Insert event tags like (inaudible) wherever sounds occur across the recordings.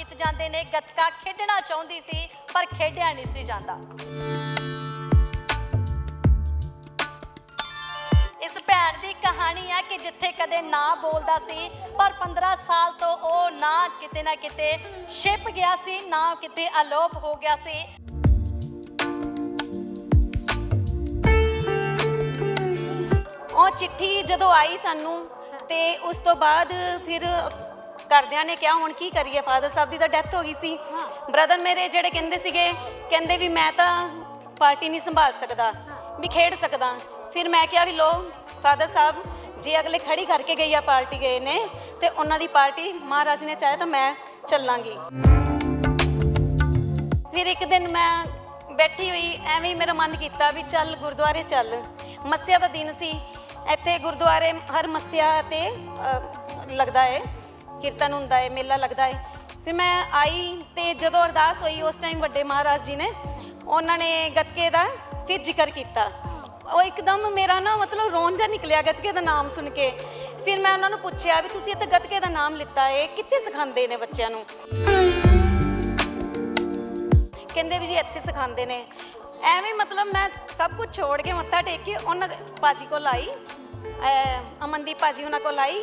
ਬੀਤ ਜਾਂਦੇ ਨੇ, ਗੱਤਕਾ ਖੇਡਣਾ ਚਾਹੁੰਦੀ ਸੀ, ਪਰ ਖੇਡਿਆ ਨਹੀਂ ਸੀ ਜਾਂਦਾ। ਇਸ ਭੈਣ ਦੀ ਕਹਾਣੀ ਹੈ ਕਿ ਜਿੱਥੇ ਕਦੇ ਨਾ ਬੋਲਦਾ ਸੀ, ਪਰ 15 ਸਾਲ ਤੋਂ ਉਹ ਨਾ ਕਿਤੇ ਨਾ ਕਿਤੇ ਛਿਪ ਗਿਆ ਸੀ, ਨਾ ਕਿਤੇ ਅਲੋਪ ਹੋ ਗਿਆ ਸੀ। ਉਹ ਚਿੱਠੀ ਜਦੋਂ ਆਈ ਸਾਨੂੰ, ਤੇ ਉਸ ਤੋਂ ਬਾਅਦ ਫਿਰ ਘਰਦਿਆਂ ਨੇ ਕਿਹਾ ਹੁਣ ਕੀ ਕਰੀਏ? ਫਾਦਰ ਸਾਹਿਬ ਦੀ ਤਾਂ ਡੈਥ ਹੋ ਗਈ ਸੀ। ਬ੍ਰਦਰ ਮੇਰੇ ਜਿਹੜੇ ਕਹਿੰਦੇ ਸੀਗੇ ਕਹਿੰਦੇ ਵੀ ਮੈਂ ਤਾਂ ਪਾਰਟੀ ਨਹੀਂ ਸੰਭਾਲ ਸਕਦਾ ਵੀ ਖੇਡ ਸਕਦਾ। ਫਿਰ ਮੈਂ ਕਿਹਾ ਵੀ ਲੋ ਫਾਦਰ ਸਾਹਿਬ ਜੇ ਅਗਲੇ ਖੜੀ ਕਰਕੇ ਗਈ ਆ ਪਾਰਟੀ ਗਏ ਨੇ ਤੇ ਉਹਨਾਂ ਦੀ ਪਾਰਟੀ ਮਹਾਰਾਜ ਨੇ ਚਾਹਿਆ ਤਾਂ ਮੈਂ ਚੱਲਾਂਗੀ। ਫਿਰ ਇੱਕ ਦਿਨ ਮੈਂ ਬੈਠੀ ਹੋਈ ਐਵੇਂ ਹੀ ਮੇਰਾ ਮਨ ਕੀਤਾ ਵੀ ਚੱਲ ਗੁਰਦੁਆਰੇ ਚੱਲ। ਮੱਸਿਆ ਦਾ ਦਿਨ ਸੀ। ਇੱਥੇ ਗੁਰਦੁਆਰੇ ਹਰ ਮੱਸਿਆ ਤੇ ਲੱਗਦਾ ਹੈ ਕੀਰਤਨ ਹੁੰਦਾ ਹੈ ਮੇਲਾ ਲੱਗਦਾ ਹੈ ਫਿਰ ਮੈਂ ਆਈ ਤੇ ਜਦੋਂ ਅਰਦਾਸ ਹੋਈ, ਉਸ ਟਾਈਮ ਵੱਡੇ ਮਹਾਰਾਜ ਜੀ ਨੇ ਉਹਨਾਂ ਨੇ ਗੱਤਕੇ ਦਾ ਫਿਰ ਜ਼ਿਕਰ ਕੀਤਾ। ਉਹ ਇੱਕਦਮ ਮੇਰਾ ਨਾ ਮਤਲਬ ਰੋਣ ਜਾ ਨਿਕਲਿਆ ਗੱਤਕੇ ਦਾ ਨਾਮ ਸੁਣ ਕੇ। ਫਿਰ ਮੈਂ ਉਹਨਾਂ ਨੂੰ ਪੁੱਛਿਆ ਵੀ ਤੁਸੀਂ ਇੱਥੇ ਗੱਤਕੇ ਦਾ ਨਾਮ ਲਿੱਤਾ ਹੈ ਕਿੱਥੇ ਸਿਖਾਉਂਦੇ ਨੇ ਬੱਚਿਆਂ ਨੂੰ? ਕਹਿੰਦੇ ਵੀ ਜੀ ਇੱਥੇ ਸਿਖਾਉਂਦੇ ਨੇ। ਐਵੇਂ ਮਤਲਬ ਮੈਂ ਸਭ ਕੁਝ ਛੋੜ ਕੇ ਮੱਥਾ ਟੇਕ ਕੇ ਉਹਨਾਂ ਭਾਜੀ ਕੋਲ ਆਈ ਅਮਨਦੀਪ ਭਾਜੀ ਉਹਨਾਂ ਕੋਲ ਆਈ।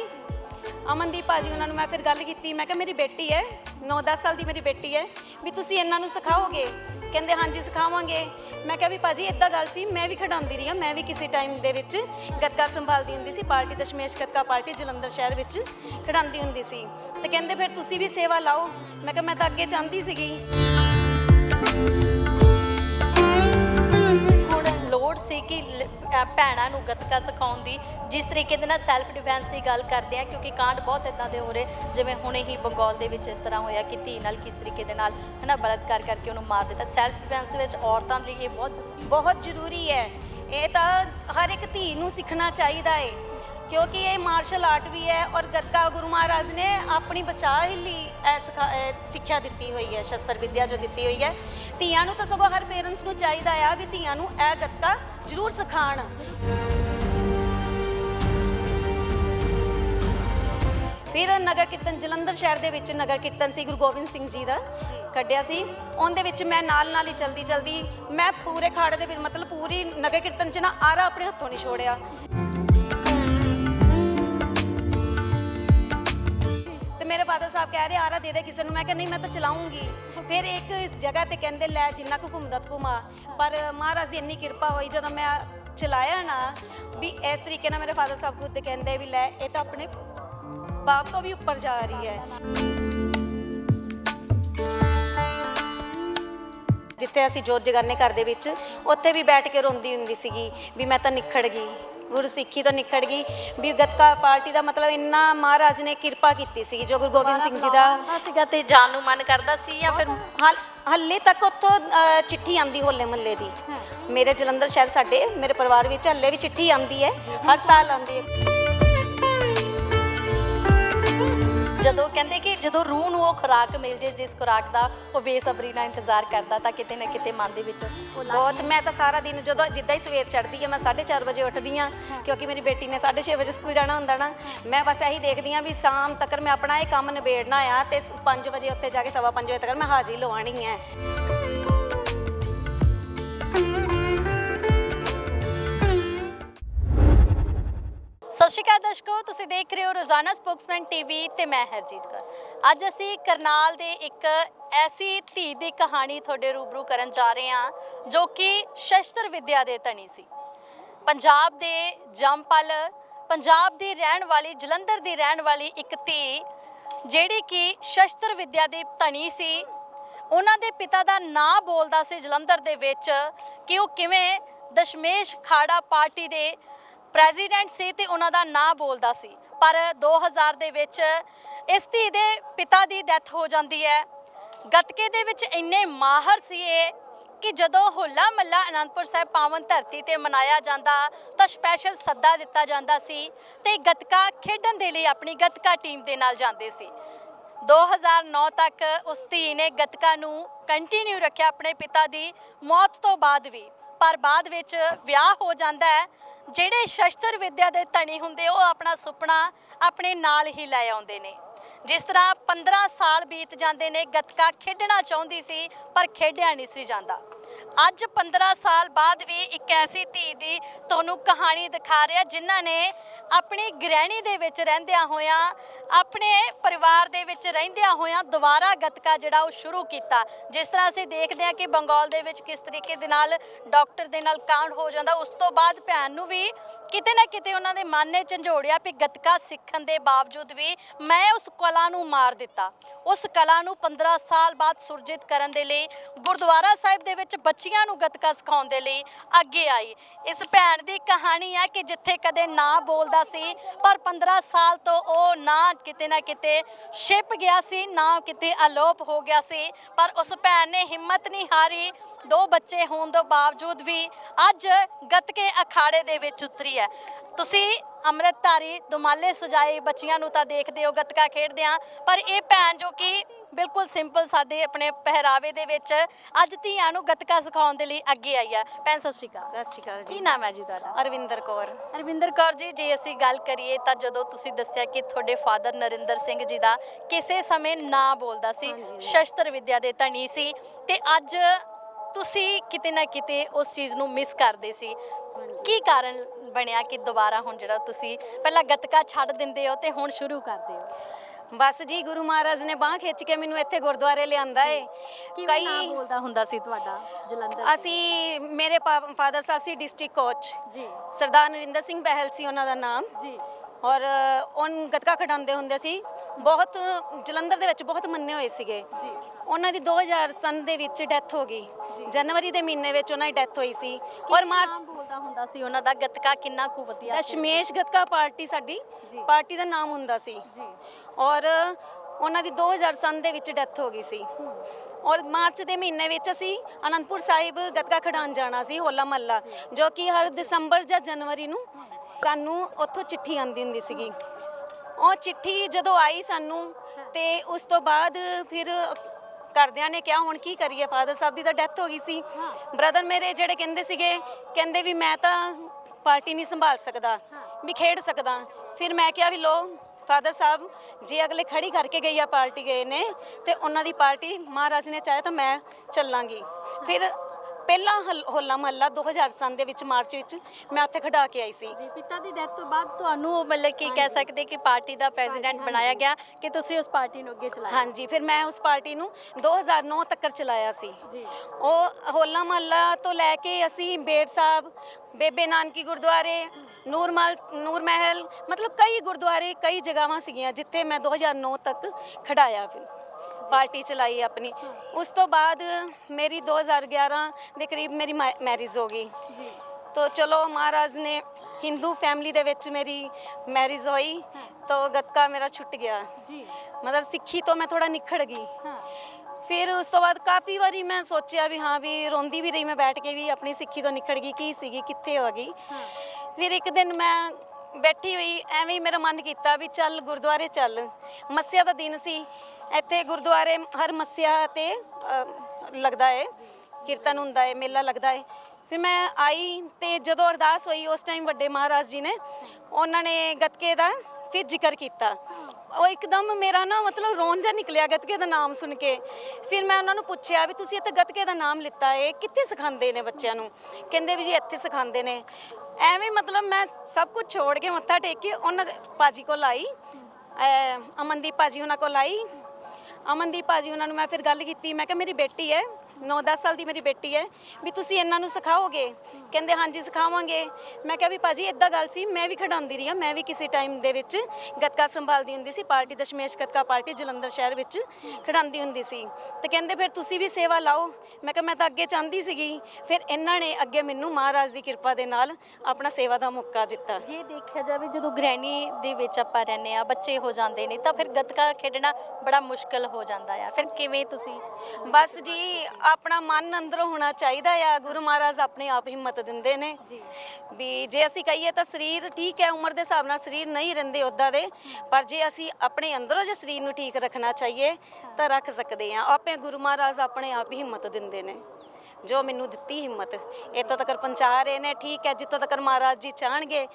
ਅਮਨਦੀਪ ਭਾਜੀ, ਉਹਨਾਂ ਨੂੰ ਮੈਂ ਫਿਰ ਗੱਲ ਕੀਤੀ। ਮੈਂ ਕਿਹਾ, ਮੇਰੀ ਬੇਟੀ ਹੈ 9-10 ਸਾਲ ਦੀ ਮੇਰੀ ਬੇਟੀ ਹੈ। ਵੀ ਤੁਸੀਂ ਇਹਨਾਂ ਨੂੰ ਸਿਖਾਓਗੇ? ਕਹਿੰਦੇ, ਹਾਂਜੀ, ਸਿਖਾਵਾਂਗੇ। ਮੈਂ ਕਿਹਾ, ਵੀ ਭਾਜੀ ਇਦਾਂ ਗੱਲ ਸੀ, ਮੈਂ ਵੀ ਖਿਡਾਉਂਦੀ ਰਹੀ ਹਾਂ। ਮੈਂ ਵੀ ਕਿਸੇ ਟਾਈਮ ਦੇ ਵਿੱਚ ਗੱਤਕਾ ਸੰਭਾਲਦੀ ਹੁੰਦੀ ਸੀ, ਪਾਰਟੀ ਦਸ਼ਮੇਸ਼ ਗੱਤਕਾ ਪਾਰਟੀ ਜਲੰਧਰ ਸ਼ਹਿਰ ਵਿੱਚ ਖਿਡਾਉਂਦੀ ਹੁੰਦੀ ਸੀ। ਤੇ ਕਹਿੰਦੇ, ਫਿਰ ਤੁਸੀਂ ਵੀ ਸੇਵਾ ਲਾਓ। ਮੈਂ ਕਿਹਾ, ਮੈਂ ਤਾਂ ਅੱਗੇ ਚਾਹੁੰਦੀ ਸੀਗੀ। ਹੁਣ ਸੀ ਕਿ ਲ- ਭੈਣਾਂ ਨੂੰ ਗੱਤਕਾ ਸਿਖਾਉਣ ਦੀ, ਜਿਸ ਤਰੀਕੇ ਦੇ ਨਾਲ ਸੈਲਫ ਡਿਫੈਂਸ ਦੀ ਗੱਲ ਕਰਦੇ ਆ ਕਿਉਂਕਿ ਕਾਂਡ ਬਹੁਤ ਇਦਾਂ ਦੇ ਹੋ ਰਹੇ, ਜਿਵੇਂ ਹੁਣੇ ਹੀ ਬੰਗਾਲ ਦੇ ਵਿੱਚ ਇਸ ਤਰ੍ਹਾਂ ਹੋਇਆ ਕਿ ਧੀ ਨਾਲ ਕਿਸ ਤਰੀਕੇ ਦੇ ਨਾਲ, ਹਨਾ, ਬਲਾਤਕਾਰ ਕਰਕੇ ਉਹਨੂੰ ਮਾਰ ਦਿੱਤਾ। ਸੈਲਫ ਡਿਫੈਂਸ ਦੇ ਵਿੱਚ ਔਰਤਾਂ ਲਈ ਇਹ ਬਹੁਤ ਬਹੁਤ ਜ਼ਰੂਰੀ ਹੈ। ਇਹ ਤਾਂ ਹਰ ਇੱਕ ਧੀ ਨੂੰ ਸਿੱਖਣਾ ਚਾਹੀਦਾ ਹੈ ਕਿਉਂਕਿ ਇਹ ਮਾਰਸ਼ਲ ਆਰਟ ਵੀ ਹੈ ਔਰ ਗੱਤਕਾ ਗੁਰੂ ਮਹਾਰਾਜ ਨੇ ਆਪਣੀ ਬਚਾਅ ਲਈ ਇਹ ਸਿਖਾ- ਇਹ ਸਿੱਖਿਆ ਦਿੱਤੀ ਹੋਈ ਹੈ, ਸ਼ਸਤਰ ਵਿਦਿਆ ਜੋ ਦਿੱਤੀ ਹੋਈ ਹੈ। ਧੀਆਂ ਨੂੰ ਤਾਂ ਸਗੋਂ ਹਰ ਪੇਰੈਂਟਸ ਨੂੰ ਚਾਹੀਦਾ ਆ ਵੀ ਧੀਆਂ ਨੂੰ ਇਹ ਗੱਤਕਾ ਜ਼ਰੂਰ ਸਿਖਾਣ। ਫਿਰ ਨਗਰ ਕੀਰਤਨ ਜਲੰਧਰ ਸ਼ਹਿਰ ਦੇ ਵਿੱਚ ਨਗਰ ਕੀਰਤਨ ਸੀ, ਗੁਰੂ ਗੋਬਿੰਦ ਸਿੰਘ ਜੀ ਦਾ ਕੱਢਿਆ ਸੀ। ਉਹਦੇ ਵਿੱਚ ਮੈਂ ਨਾਲ ਨਾਲ ਹੀ ਚਲਦੀ ਚਲਦੀ ਮੈਂ ਪੂਰੇ ਖਾੜੇ ਦੇ ਵਿੱਚ, ਮਤਲਬ ਪੂਰੀ ਨਗਰ ਕੀਰਤਨ ਚ ਨਾ ਆਰਾ ਆਪਣੇ ਹੱਥੋਂ ਨਹੀਂ ਛੋੜਿਆ। ਮੇਰੇ ਫਾਦਰ ਸਾਹਿਬ ਕਹਿ ਰਹੇ, ਆਰਾ ਦੇ ਦੇ ਕਿਸੇ ਨੂੰ। ਮੈਂ ਕਿਹਾ, ਨਹੀਂ, ਮੈਂ ਤਾਂ ਚਲਾਉਂਗੀ। ਫਿਰ ਇੱਕ ਜਗ੍ਹਾ ਤੇ ਕਹਿੰਦੇ, ਲੈ, ਜਿੰਨਾ ਕੁ ਘੁੰਮਦਾ ਤੂੰ ਘੁਮਾ। ਪਰ ਮਹਾਰਾਜ ਦੀ ਇੰਨੀ ਕਿਰਪਾ ਹੋਈ, ਜਦੋਂ ਮੈਂ ਚਲਾਇਆ ਨਾ, ਵੀ ਇਸ ਤਰੀਕੇ ਨਾਲ ਮੇਰੇ ਫਾਦਰ ਸਾਹਿਬ ਖੁਦ ਕਹਿੰਦੇ ਵੀ, ਲੈ, ਇਹ ਤਾਂ ਆਪਣੇ ਬਾਪ ਤੋਂ ਵੀ ਉੱਪਰ ਜਾ ਰਹੀ ਹੈ। ਜਿੱਥੇ ਅਸੀਂ ਜੋਤ ਜਗਾਨੇ ਘਰ ਦੇ ਵਿੱਚ, ਉੱਥੇ ਵੀ ਬੈਠ ਕੇ ਰੋਂਦੀ ਹੁੰਦੀ ਸੀਗੀ ਵੀ ਮੈਂ ਤਾਂ ਨਿਖੜ ਗਈ। ਗੁਰਸਿੱਖੀ ਤੋਂ ਨਿਖੜ ਗਈ। ਵੀ ਗੱਤਕਾ ਪਾਰਟੀ ਦਾ ਮਤਲਬ ਇੰਨਾ ਮਹਾਰਾਜ ਨੇ ਕਿਰਪਾ ਕੀਤੀ ਸੀ ਜੋ ਗੁਰੂ ਗੋਬਿੰਦ ਸਿੰਘ ਜੀ ਦਾ ਸੀਗਾ ਤੇ ਜਾਣ ਨੂੰ ਮਨ ਕਰਦਾ ਸੀ ਜਾਂ ਫਿਰ ਹਲ ਹੱਲੇ ਤੱਕ ਉੱਥੋਂ ਅ, ਚਿੱਠੀ ਆਂਦੀ ਹੋਲੇ ਮਹੱਲੇ ਦੀ। ਮੇਰੇ ਜਲੰਧਰ ਸ਼ਹਿਰ ਸਾਡੇ ਮੇਰੇ ਪਰਿਵਾਰ ਵਿੱਚ ਹੱਲੇ ਵੀ ਚਿੱਠੀ ਆਂਦੀ ਹੈ ਹਰ ਸਾਲ ਆਂਦੀ ਹੈ। ਜਦੋਂ ਕਹਿੰਦੇ ਕਿ ਜਦੋਂ ਰੂਹ ਨੂੰ ਉਹ ਖੁਰਾਕ ਮਿਲ ਜੇ ਜਿਸ ਖੁਰਾਕ ਦਾ ਉਹ ਬੇਸਬਰੀ ਨਾਲ ਇੰਤਜ਼ਾਰ ਕਰਦਾ ਤਾਂ ਕਿਤੇ ਨਾ ਕਿਤੇ ਮਨ ਦੇ ਵਿੱਚ ਉਹ ਲੱਗ ਬਹੁਤ ਮੈਂ ਤਾਂ ਸਾਰਾ ਦਿਨ ਜਦੋਂ ਜਿੱਦਾਂ ਹੀ ਸਵੇਰ ਚੜ੍ਹਦੀ ਹੈ ਮੈਂ 4:30 ਵਜੇ ਉੱਠਦੀ ਹਾਂ ਕਿਉਂਕਿ ਮੇਰੀ ਬੇਟੀ ਨੇ 6:30 ਵਜੇ ਸਕੂਲ ਜਾਣਾ ਹੁੰਦਾ ਨਾ ਮੈਂ ਬਸ ਇਹੀ ਦੇਖਦੀ ਹਾਂ ਵੀ ਸ਼ਾਮ ਤੱਕ ਮੈਂ ਆਪਣਾ ਇਹ ਕੰਮ ਨਿਬੇੜਨਾ ਆ ਤੇ 5 ਵਜੇ ਉੱਥੇ ਜਾ ਕੇ ਸਵਾ ਪੰਜ ਵਜੇ ਤੱਕ ਮੈਂ ਹਾਜ਼ਰੀ ਲਵਾਉਣੀ ਹੈ। ਸਤਿ ਸ਼੍ਰੀ ਅਕਾਲ ਦਰਸ਼ਕੋ, ਤੁਸੀਂ ਦੇਖ ਰਹੇ ਹੋ ਰੋਜ਼ਾਨਾ ਸਪੋਕਸਮੈਨ ਟੀਵੀ ਤੇ ਮੈਂ ਹਰਜੀਤ ਕੌਰ। ਅੱਜ ਅਸੀਂ ਕਰਨਾਲ ਦੇ ਇੱਕ ਐਸੀ ਧੀ ਦੀ ਕਹਾਣੀ ਤੁਹਾਡੇ ਰੂਬਰੂ ਕਰਨ ਜਾ ਰਹੇ ਹਾਂ, ਜੋ ਕਿ ਸ਼ਸਤਰ ਵਿਦਿਆ ਦੇ ਧਨੀ ਸੀ। ਪੰਜਾਬ ਦੇ ਜੰਮਪਲ, ਪੰਜਾਬ ਦੀ ਰਹਿਣ ਵਾਲੀ, ਜਲੰਧਰ ਦੀ ਰਹਿਣ ਵਾਲੀ ਇੱਕ ਧੀ, ਜਿਹੜੀ ਕਿ ਸ਼ਸਤਰ ਵਿਦਿਆ ਦੀ ਧਨੀ ਸੀ, ਉਹਨਾਂ ਦੇ ਪਿਤਾ ਦਾ ਨਾਂ ਬੋਲਦਾ ਸੀ ਜਲੰਧਰ ਦੇ ਵਿੱਚ ਕਿ ਉਹ ਕਿਵੇਂ ਦਸ਼ਮੇਸ਼ ਖਾੜਾ ਪਾਰਟੀ ਦੇ ਪ੍ਰੈਜ਼ੀਡੈਂਟ ਸੀ ਤੇ ਉਹਨਾਂ ਦਾ ਨਾਂ ਬੋਲਦਾ ਸੀ। ਪਰ 2000 ਦੇ ਵਿੱਚ ਇਸ ਧੀ ਦੇ ਪਿਤਾ ਦੀ ਡੈਥ ਹੋ ਜਾਂਦੀ ਹੈ। ਗੱਤਕੇ ਦੇ ਵਿੱਚ ਇੰਨੇ ਮਾਹਰ ਸੀ ਇਹ ਕਿ ਜਦੋਂ ਹੋਲਾ ਮੱਲਾ ਅਨੰਦਪੁਰ ਸਾਹਿਬ ਪਾਵਨ ਧਰਤੀ ਤੇ ਮਨਾਇਆ ਜਾਂਦਾ ਤਾਂ ਸਪੈਸ਼ਲ ਸੱਦਾ ਦਿੱਤਾ ਜਾਂਦਾ ਸੀ ਤੇ ਗੱਤਕਾ ਖੇਡਣ ਦੇ ਲਈ ਆਪਣੀ ਗੱਤਕਾ ਟੀਮ ਦੇ ਨਾਲ ਜਾਂਦੇ ਸੀ। 2009 ਤੱਕ ਉਸ ਧੀ ਨੇ ਗੱਤਕਾ ਨੂੰ ਕੰਟੀਨਿਊ ਰੱਖਿਆ ਆਪਣੇ ਪਿਤਾ ਦੀ ਮੌਤ ਤੋਂ ਬਾਅਦ ਵੀ। ਪਰ ਬਾਅਦ ਵਿੱਚ ਵਿਆਹ ਹੋ ਜਾਂਦਾ ਹੈ ਜਿਹੜੇ ਸ਼ਸਤਰ ਵਿੱਦਿਆ ਦੇ ਧਨੀ ਹੁੰਦੇ, ਉਹ ਆਪਣਾ ਸੁਪਨਾ ਆਪਣੇ ਨਾਲ ਹੀ ਲੈ ਆਉਂਦੇ ਨੇ। ਜਿਸ ਤਰ੍ਹਾਂ 15 ਸਾਲ ਬੀਤ ਜਾਂਦੇ ਨੇ, ਗੱਤਕਾ ਖੇਡਣਾ ਚਾਹੁੰਦੀ ਸੀ, ਪਰ ਖੇਡਿਆ ਨਹੀਂ ਸੀ ਜਾਂਦਾ। ਅੱਜ 15 ਸਾਲ ਬਾਅਦ ਵੀ ਇੱਕ ਐਸੀ ਧੀ ਦੀ ਤੁਹਾਨੂੰ ਕਹਾਣੀ ਦਿਖਾ ਰਿਹਾ, ਜਿਨ੍ਹਾਂ ਨੇ ਆਪਣੀ ਗ੍ਰਹਿਣੀ ਦੇ ਵਿੱਚ ਰਹਿੰਦਿਆਂ ਹੋਇਆਂ ਆਪਣੇ ਪਰਿਵਾਰ ਦੇ ਵਿੱਚ ਰਹਿੰਦਿਆਂ ਹੋਇਆਂ ਦੁਬਾਰਾ ਗੱਤਕਾ ਜਿਹੜਾ ਉਹ ਸ਼ੁਰੂ ਕੀਤਾ। ਜਿਸ ਤਰ੍ਹਾਂ ਅਸੀਂ ਦੇਖਦੇ ਹਾਂ ਕਿ ਬੰਗਾਲ ਦੇ ਵਿੱਚ ਕਿਸ ਤਰੀਕੇ ਦੇ ਨਾਲ ਡਾਕਟਰ ਦੇ ਨਾਲ ਕਾਂਡ ਹੋ ਜਾਂਦਾ, ਉਸ ਤੋਂ ਬਾਅਦ ਭੈਣ ਨੂੰ ਵੀ ਕਿਤੇ ਨਾ ਕਿਤੇ ਉਹਨਾਂ ਦੇ ਮਨ ਨੇ ਝੰਜੋੜਿਆ ਵੀ ਗੱਤਕਾ ਸਿੱਖਣ ਦੇ ਬਾਵਜੂਦ ਵੀ ਮੈਂ ਉਸ ਕਲਾ ਨੂੰ ਮਾਰ ਦਿੱਤਾ। ਉਸ ਕਲਾ ਨੂੰ 15 ਸਾਲ ਬਾਅਦ ਸੁਰਜੀਤ ਕਰਨ ਦੇ ਲਈ, ਗੁਰਦੁਆਰਾ ਸਾਹਿਬ ਦੇ ਵਿੱਚ ਬੱਚੀਆਂ ਨੂੰ ਗੱਤਕਾ ਸਿਖਾਉਣ ਦੇ ਲਈ ਅੱਗੇ ਆਈ। ਇਸ ਭੈਣ ਦੀ ਕਹਾਣੀ ਹੈ ਕਿ ਜਿੱਥੇ ਕਦੇ ਨਾ ਬੋਲਦਾ ਸੀ, ਪਰ 15 ਸਾਲ ਤੋਂ ਉਹ ਨਾ ਕਿਤੇ ਨਾ ਕਿਤੇ ਛਿਪ ਗਿਆ ਸੀ, ਨਾ ਕਿਤੇ ਅਲੋਪ ਹੋ ਗਿਆ ਸੀ, ਪਰ ਉਸ ਭੈਣ ਨੇ ਹਿੰਮਤ ਨਹੀਂ ਹਾਰੀ, ਦੋ ਬੱਚੇ ਹੋਣ ਦੇ ਬਾਵਜੂਦ ਵੀ ਅੱਜ ਗੱਤਕੇ ਅਖਾੜੇ ਦੇ ਵਿੱਚ ਉਤਰੀ ਹੈ। ਤੁਸੀਂ ਅੰਮ੍ਰਿਤਧਾਰੀ ਦੁਮਾਲੇ ਸਜਾਏ ਬੱਚੀਆਂ ਨੂੰ ਤਾਂ ਦੇਖਦੇ ਹੋ ਗੱਤਕਾ ਖੇਡਦੇ ਆ ਪਰ ਇਹ ਭੈਣ ਜੋ ਕਿ ਬਿਲਕੁਲ ਸਿੰਪਲ ਸਾਦੇ ਆਪਣੇ ਪਹਿਰਾਵੇ ਦੇ ਵਿੱਚ ਅੱਜ ਧੀਆਂ ਨੂੰ ਗੱਤਕਾ ਸਿਖਾਉਣ ਦੇ ਲਈ ਅੱਗੇ ਆਈ ਹੈ। ਭੈਣ ਸਤਿ ਸ਼੍ਰੀ ਅਕਾਲ। ਸਤਿ ਸ਼੍ਰੀ ਅਕਾਲ ਕੀ ਜੀ ਨਾਮ ਹੈ ਜੀ ਤੁਹਾਡਾ? ਅਰਵਿੰਦਰ ਕੌਰ। ਅਰਵਿੰਦਰ ਕੌਰ ਜੀ ਜੇ ਅਸੀਂ ਗੱਲ ਕਰੀਏ ਤਾਂ ਜਦੋਂ ਤੁਸੀਂ ਦੱਸਿਆ ਕਿ ਤੁਹਾਡੇ ਫਾਦਰ ਨਰਿੰਦਰ ਸਿੰਘ ਜੀ ਦਾ ਕਿਸੇ ਸਮੇਂ ਨਾ ਬੋਲਦਾ ਸੀ ਹਾਂਜੀ। ਸ਼ਸਤਰ ਵਿਦਿਆ ਦੇ ਧਨੀ ਸੀ ਤੇ ਅੱਜ ਤੁਸੀਂ ਕਿਤੇ ਨਾ ਕਿਤੇ ਉਸ ਚੀਜ਼ ਨੂੰ ਮਿਸ ਕਰਦੇ ਸੀ। ਕੀ ਕਾਰਨ ਬਣਿਆ ਕਿ ਦੁਬਾਰਾ ਹੁਣ ਜਿਹੜਾ ਤੁਸੀਂ ਪਹਿਲਾਂ ਗੱਤਕਾ ਛੱਡ ਦਿੰਦੇ ਹੋ ਤੇ ਹੁਣ ਸ਼ੁਰੂ ਕਰਦੇ ਹੋ? ਬਸ ਜੀ ਗੁਰੂ ਮਹਾਰਾਜ ਨੇ ਬਾਹ ਖਿੱਚ ਕੇ ਮੈਨੂੰ ਇੱਥੇ ਗੁਰਦੁਆਰੇ ਲਿਆਂਦਾ ਏ। ਕਿਵੇਂ ਨਾ ਬੋਲਦਾ ਹੁੰਦਾ ਸੀ ਤੁਹਾਡਾ ਜਲੰਧਰ? ਅਸੀਂ ਮੇਰੇ ਫਾਦਰ ਸਾਹਿਬ ਸੀ ਡਿਸਟ੍ਰਿਕਟ ਕੋਚ ਜੀ। ਸਰਦਾਰ ਨਰਿੰਦਰ ਸਿੰਘ ਬਹਿਲ ਸੀ ਉਹਨਾਂ ਦਾ ਨਾਮ। ਜੀ। ਔਰ ਉਹਨ ਗੱਤਕਾ ਖਿਡਾਉਂਦੇ ਹੁੰਦੇ ਸੀ ਬਹੁਤ ਜਲੰਧਰ ਦੇ ਵਿੱਚ ਬਹੁਤ ਮੰਨੇ ਹੋਏ ਸੀਗੇ। ਜੀ। ਉਹਨਾਂ ਦੀ 2000 ਸਨ ਦੇ ਵਿੱਚ ਡੈਥ ਹੋ ਗਈ। ਜਨਵਰੀ ਦੇ ਮਹੀਨੇ ਵਿੱਚ ਉਹਨਾਂ ਦੀ ਡੈਥ ਹੋਈ ਸੀ। ਔਰ ਮਾਰਚ ਬੋਲਦਾ ਹੁੰਦਾ ਸੀ ਉਹਨਾਂ ਦਾ ਗੱਤਕਾ? ਕਿੰਨਾ ਕੁ ਵਧੀਆ ਦਸ਼ਮੇਸ਼ ਗੱਤਕਾ ਪਾਰਟੀ ਸਾਡੀ। ਪਾਰਟੀ ਦਾ ਨਾਮ ਹੁੰਦਾ ਸੀ। ਜੀ। ਔਰ ਉਹਨਾਂ ਦੀ 2000 ਸਨ ਦੇ ਵਿੱਚ ਡੈਥ ਹੋ ਗਈ ਸੀ। ਔਰ ਮਾਰਚ ਦੇ ਮਹੀਨੇ ਵਿੱਚ ਅਸੀਂ ਅਨੰਦਪੁਰ ਸਾਹਿਬ ਗੱਤਕਾ ਖਿਡਾਉਣ ਜਾਣਾ ਸੀ ਹੋਲਾ ਮਹੱਲਾ ਜੋ ਕਿ ਹਰ ਦਸੰਬਰ ਜਾਂ ਜਨਵਰੀ ਨੂੰ ਸਾਨੂੰ ਉੱਥੋਂ ਚਿੱਠੀ ਆਉਂਦੀ ਹੁੰਦੀ ਸੀਗੀ। ਉਹ ਚਿੱਠੀ ਜਦੋਂ ਆਈ ਸਾਨੂੰ ਤੇ ਉਸ ਤੋਂ ਬਾਅਦ ਫਿਰ ਕਰਦਿਆਂ ਨੇ ਕਿਹਾ, ਹੁਣ ਕੀ ਕਰੀਏ? ਫਾਦਰ ਸਾਹਿਬ ਦੀ ਤਾਂ ਡੈਥ ਹੋ ਗਈ ਸੀ। ਬ੍ਰਦਰ ਮੇਰੇ ਜਿਹੜੇ ਕਹਿੰਦੇ ਸੀਗੇ, ਕਹਿੰਦੇ ਵੀ ਮੈਂ ਤਾਂ ਪਾਰਟੀ ਨਹੀਂ ਸੰਭਾਲ ਸਕਦਾ, ਵੀ ਖੇਡ ਸਕਦਾ। ਫਿਰ ਮੈਂ ਕਿਹਾ ਵੀ ਲੋ ਫਾਦਰ ਸਾਹਿਬ, ਜੇ ਅਗਲੇ ਖੜੀ ਕਰਕੇ ਗਈ ਆ ਪਾਰਟੀ ਗਏ ਨੇ ਤੇ ਉਹਨਾਂ ਦੀ ਪਾਰਟੀ ਮਹਾਰਾਜ ਨੇ ਚਾਹਿਆ ਤਾਂ ਮੈਂ ਚੱਲਾਂਗੀ। ਫਿਰ ਪਹਿਲਾ ਹਲ- ਹੋਲਾ ਮਹੱਲਾ 2000 ਸਨ ਦੇ ਵਿੱਚ ਮਾਰਚ ਵਿੱਚ ਮੈਂ ਉੱਥੇ ਖੜਾ ਕੇ ਆਈ ਸੀ। ਜੀ ਪਿਤਾ ਦੀ ਡੈਥ ਤੋਂ ਬਾਅਦ ਤੁਹਾਨੂੰ ਮਤਲਬ ਕੀ ਕਹਿ ਸਕਦੇ ਕਿ ਪਾਰਟੀ ਦਾ ਪ੍ਰੈਜ਼ੀਡੈਂਟ ਬਣਾਇਆ ਗਿਆ ਕਿ ਤੁਸੀਂ ਉਸ ਪਾਰਟੀ ਨੂੰ ਅੱਗੇ ਚਲਾਇਆ? ਹਾਂਜੀ ਫਿਰ ਮੈਂ ਉਸ ਪਾਰਟੀ ਨੂੰ 2009 ਤੱਕ ਚਲਾਇਆ ਸੀ। ਜੀ। ਉਹ ਹੋਲਾ ਮਹੱਲਾ ਤੋਂ ਲੈ ਕੇ ਅਸੀਂ ਬੇੜ ਸਾਹਿਬ ਬੇਬੇ ਨਾਨਕੀ ਗੁਰਦੁਆਰੇ ਨੂਰਮਲ ਨੂਰ ਮਹਿਲ ਮਤਲਬ ਕਈ ਗੁਰਦੁਆਰੇ ਕਈ ਜਗ੍ਹਾਵਾਂ ਸੀਗੀਆਂ ਜਿੱਥੇ ਮੈਂ 2009 ਤੱਕ ਖੜਾਇਆ ਫਿਰ। ਪਾਰਟੀ ਚਲਾਈ ਆਪਣੀ। ਉਸ ਤੋਂ ਬਾਅਦ ਮੇਰੀ 2011 ਦੇ ਕਰੀਬ ਮੇਰੀ ਮੈਰਿਜ ਹੋ ਗਈ। ਜੀ। ਤੋ ਚਲੋ ਮਹਾਰਾਜ ਨੇ ਹਿੰਦੂ ਫੈਮਿਲੀ ਦੇ ਵਿੱਚ ਮੇਰੀ ਮੈਰਿਜ ਹੋਈ ਤਾਂ ਗੱਤਕਾ ਮੇਰਾ ਛੁੱਟ ਗਿਆ। ਜੀ। ਮਤਲਬ ਸਿੱਖੀ ਤੋਂ ਮੈਂ ਥੋੜਾ ਨਿਖੜ ਗਈ। ਹਾਂ। ਫਿਰ ਉਸ ਤੋਂ ਬਾਅਦ ਕਾਫੀ ਵਾਰੀ ਮੈਂ ਸੋਚਿਆ ਵੀ ਹਾਂ ਵੀ ਰੋਂਦੀ ਵੀ ਰਹੀ ਮੈਂ ਬੈਠ ਕੇ ਵੀ ਆਪਣੀ ਸਿੱਖੀ ਤੋਂ ਨਿਖੜ ਗਈ ਕੀ ਸੀਗੀ ਕਿੱਥੇ ਹੋ ਗਈ। ਫਿਰ ਇੱਕ ਦਿਨ ਮੈਂ ਬੈਠੀ ਹੋਈ ਐਵੇਂ ਹੀ ਮੇਰਾ ਮਨ ਕੀਤਾ ਵੀ ਚੱਲ ਗੁਰਦੁਆਰੇ ਚੱਲ। ਮੱਸਿਆ ਦਾ ਦਿਨ ਸੀ ਇੱਥੇ ਗੁਰਦੁਆਰੇ ਹਰ ਮੱਸਿਆ ਤੇ ਅ, ਲੱਗਦਾ ਹੈ ਕੀਰਤਨ ਹੁੰਦਾ ਹੈ ਮੇਲਾ ਲੱਗਦਾ ਹੈ ਫਿਰ ਮੈਂ ਆਈ ਤੇ ਜਦੋਂ ਅਰਦਾਸ ਹੋਈ ਉਸ ਟਾਈਮ ਵੱਡੇ ਮਹਾਰਾਜ ਜੀ ਨੇ ਉਹਨਾਂ ਨੇ ਗੱਤਕੇ ਦਾ ਫਿਰ ਜ਼ਿਕਰ ਕੀਤਾ। ਉਹ ਇੱਕਦਮ ਮੇਰਾ ਨਾ ਮਤਲਬ ਰੋਣ ਜਿਹਾ ਨਿਕਲਿਆ ਗੱਤਕੇ ਦਾ ਨਾਮ ਸੁਣ ਕੇ। ਫਿਰ ਮੈਂ ਉਹਨਾਂ ਨੂੰ ਪੁੱਛਿਆ ਵੀ ਤੁਸੀਂ ਇੱਥੇ ਗੱਤਕੇ ਦਾ ਨਾਮ ਲਿੱਤਾ ਏ ਕਿੱਥੇ ਸਿਖਾਉਂਦੇ ਨੇ ਬੱਚਿਆਂ ਨੂੰ? ਕਹਿੰਦੇ ਵੀ ਜੀ ਇੱਥੇ ਸਿਖਾਉਂਦੇ ਨੇ। ਐਵੇਂ ਮਤਲਬ ਮੈਂ ਸਭ ਕੁਝ ਛੋੜ ਕੇ ਮੱਥਾ ਟੇਕ ਕੇ ਉਹਨਾਂ ਦੇ ਭਾਜੀ ਕੋਲ ਆਈ ਅਹ ਅਮਨਦੀਪ ਭਾਜੀ ਉਹਨਾਂ ਕੋਲ ਆਈ। ਅਮਨਦੀਪ ਭਾਜੀ ਉਹਨਾਂ ਨੂੰ ਮੈਂ ਫਿਰ ਗੱਲ ਕੀਤੀ ਮੈਂ ਕਿਹਾ ਮੇਰੀ ਬੇਟੀ ਹੈ। 9-10 ਸਾਲ ਦੀ ਮੇਰੀ ਬੇਟੀ ਹੈ ਵੀ ਤੁਸੀਂ ਇਹਨਾਂ ਨੂੰ ਸਿਖਾਓਗੇ? ਕਹਿੰਦੇ ਹਾਂਜੀ ਸਿਖਾਵਾਂਗੇ। ਮੈਂ ਕਿਹਾ ਵੀ ਭਾਜੀ ਇਦਾਂ ਗੱਲ ਸੀ ਮੈਂ ਵੀ ਖਿਡਾਉਂਦੀ ਰਹੀ ਹਾਂ ਮੈਂ ਵੀ ਕਿਸੇ ਟਾਈਮ ਦੇ ਵਿੱਚ ਗੱਤਕਾ ਸੰਭਾਲਦੀ ਹੁੰਦੀ ਸੀ ਪਾਰਟੀ ਦਸ਼ਮੇਸ਼ ਗੱਤਕਾ ਪਾਰਟੀ ਜਲੰਧਰ ਸ਼ਹਿਰ ਵਿੱਚ ਖਿਡਾਉਂਦੀ ਹੁੰਦੀ ਸੀ। ਤੇ ਕਹਿੰਦੇ ਫਿਰ ਤੁਸੀਂ ਵੀ ਸੇਵਾ ਲਾਓ। ਮੈਂ ਕਿਹਾ ਮੈਂ ਤਾਂ ਅੱਗੇ ਚਾਹੁੰਦੀ ਸੀਗੀ। ਫਿਰ ਇਹਨਾਂ ਨੇ ਅੱਗੇ ਮੈਨੂੰ ਮਹਾਰਾਜ ਦੀ ਕਿਰਪਾ ਦੇ ਨਾਲ ਆਪਣਾ ਸੇਵਾ ਦਾ ਮੌਕਾ ਦਿੱਤਾ। ਜੇ ਦੇਖਿਆ ਜਾਵੇ ਜਦੋਂ ਗ੍ਰਹਿਣੀ ਦੇ ਵਿੱਚ ਆਪਾਂ ਰਹਿੰਦੇ ਆ ਬੱਚੇ ਹੋ ਜਾਂਦੇ ਨੇ ਤਾਂ ਫਿਰ ਗੱਤਕਾ ਖੇਡਣਾ ਬੜਾ ਮੁਸ਼ਕਲ ਹੋ ਜਾਂਦਾ ਆ। ਫਿਰ ਕਿਵੇਂ ਤੁਸੀਂ? ਬਸ ਜੀ ਆਪਣਾ ਮਨ ਅੰਦਰੋਂ ਹੋਣਾ ਚਾਹੀਦਾ ਆ ਗੁਰੂ ਮਹਾਰਾਜ ਆਪਣੇ ਆਪ ਹਿੰਮਤ ਦਿੰਦੇ ਨੇ। ਜੀ। ਵੀ ਜੇ ਅਸੀਂ ਕਹੀਏ ਤਾਂ ਸਰੀਰ ਠੀਕ ਹੈ ਉਮਰ ਦੇ ਹਿਸਾਬ ਨਾਲ ਸਰੀਰ ਨਹੀਂ ਰਹਿੰਦੇ ਉਦਾਂ ਦੇ ਪਰ ਜੇ ਅਸੀਂ ਆਪਣੇ ਅੰਦਰੋਂ ਜੇ ਸਰੀਰ ਨੂੰ ਠੀਕ ਰੱਖਣਾ ਚਾਹੀਏ ਤਾਂ ਰੱਖ ਸਕਦੇ ਹਾਂ। ਆਪੇ ਗੁਰੂ ਮਹਾਰਾਜ ਆਪਣੇ ਆਪ ਹੀ ਹਿੰਮਤ ਦਿੰਦੇ ਨੇ। ਜੋ ਮੈਨੂੰ ਦਿੱਤੀ ਹਿੰਮਤ ਇੱਥੋਂ ਤੱਕ ਪਹੁੰਚਾ ਰਹੇ ਨੇ ਠੀਕ ਹੈ ਜਿੱਥੋਂ ਤੱਕ ਮਹਾਰਾਜ ਜੀ ਚਾਹਣਗੇ